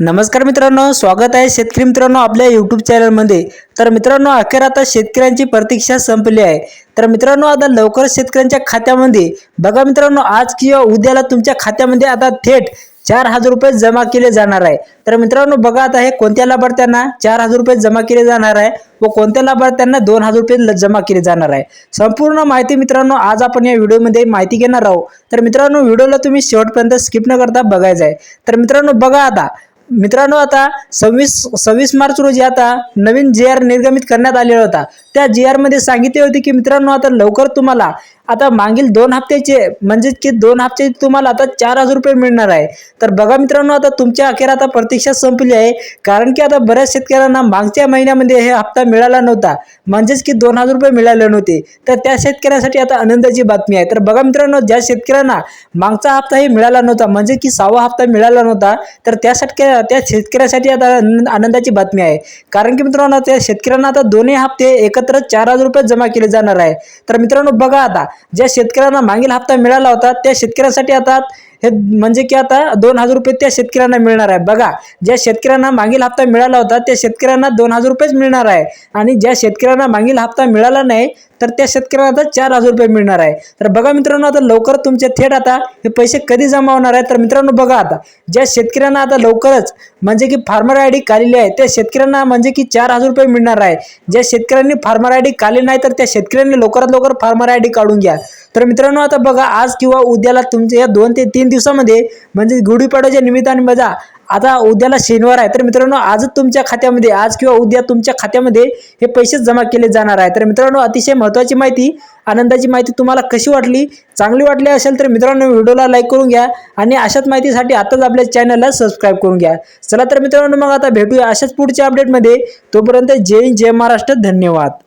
नमस्कार मित्रांनो स्वागत आहे शेतकरी मित्रांनो आपल्या यूट्यूब चॅनलमध्ये तर मित्रांनो अखेर आता शेतकऱ्यांची प्रतीक्षा संपली आहे. तर मित्रांनो आता लवकर शेतकऱ्यांच्या खात्यामध्ये. बघा मित्रांनो आज किंवा उद्याला तुमच्या खात्यामध्ये आता थेट चार हजार रुपये जमा केले जाणार आहे. तर मित्रांनो बघा आता हे कोणत्या लाभार्थ्यांना चार हजार रुपये जमा केले जाणार आहे व कोणत्या लाभार्थ्यांना दोन हजार रुपये ल- जमा केले जाणार आहे. संपूर्ण माहिती मित्रांनो आज आपण या व्हिडिओमध्ये माहिती घेणार आहोत. तर मित्रांनो व्हिडिओला तुम्ही शेवटपर्यंत स्किप न करता बघायचं आहे. तर मित्रांनो बघा आता. मित्रांनो आता सव्वीस सव्वीस मार्च रोजी आता नवीन जे आर निर्गमित करण्यात आलेला होता. त्या जी आरमध्ये सांगितले होते की मित्रांनो आता लवकर तुम्हाला आता मागील दोन हप्त्याचे म्हणजेच की दोन हप्ते तुम्हाला आता चार हजार रुपये मिळणार आहे. तर बघा मित्रांनो आता तुमच्या अखेर आता प्रतीक्षा संपली आहे. कारण की आता बऱ्याच शेतकऱ्यांना मागच्या महिन्यामध्ये हे हप्ता मिळाला नव्हता. म्हणजेच की दोन हजार रुपये मिळाले नव्हते. तर त्या शेतकऱ्यासाठी आता आनंदाची बातमी आहे. तर बघा मित्रांनो ज्या शेतकऱ्यांना मागचा हप्ताही मिळाला नव्हता म्हणजे की सहावा हप्ता मिळाला नव्हता तर त्यासाठी त्या शेतकऱ्यासाठी आता आनंद- आनंदाची बातमी आहे. कारण की मित्रांनो त्या शेतकऱ्यांना आता दोन्ही हप्ते एक एकत्र चार हजार रुपये जमा केले जाणार आहे. तर मित्रांनो बघा आता ज्या शेतकऱ्यांना मागील हप्ता मिळाला होता त्या शेतकऱ्यांसाठी आता हे म्हणजे की आता दोन हजार रुपये त्या शेतकऱ्यांना मिळणार आहे. बघा ज्या शेतकऱ्यांना मागील हप्ता मिळाला होता त्या शेतकऱ्यांना दोन हजार रुपयेच मिळणार आहे. आणि ज्या शेतकऱ्यांना मागील हप्ता मिळाला नाही तर त्या शेतकऱ्यांना आता चार हजार रुपये मिळणार आहे. तर बघा मित्रांनो आता लवकर तुमचे थेट आता हे पैसे कधी जमा होणार आहे तर मित्रांनो बघा आता ज्या शेतकऱ्यांना आता लवकरच म्हणजे की फार्मर आय डी काढलेली आहे त्या शेतकऱ्यांना म्हणजे की चार हजार रुपये मिळणार आहे. ज्या शेतकऱ्यांनी फार्मर आय डी काढली नाही तर त्या शेतकऱ्यांनी लवकरात लवकर फार्मर आय डी काढून घ्या. तर मित्रांनो आता बघा आज किंवा उद्याला तुमच्या या दोन ते तीन दिवसामध्ये म्हणजे गुढीपाडव्याच्या निमित्ताने बजा आता उद्याला शनिवार आहे. तर मित्रांनो आजच तुमच्या खात्यामध्ये आज किंवा उद्या तुमच्या खात्यामध्ये हे पैसे जमा केले जाणार आहे. तर मित्रांनो अतिशय महत्त्वाची माहिती आनंदाची माहिती तुम्हाला कशी वाटली चांगली वाटली असेल तर मित्रांनो व्हिडिओला लाईक करून घ्या आणि अशाच माहितीसाठी आताच आपल्या चॅनलला सबस्क्राईब करून घ्या. चला तर मित्रांनो मग आता भेटूया अशाच पुढच्या अपडेटमध्ये तोपर्यंत जय हिंद, जय महाराष्ट्र. धन्यवाद.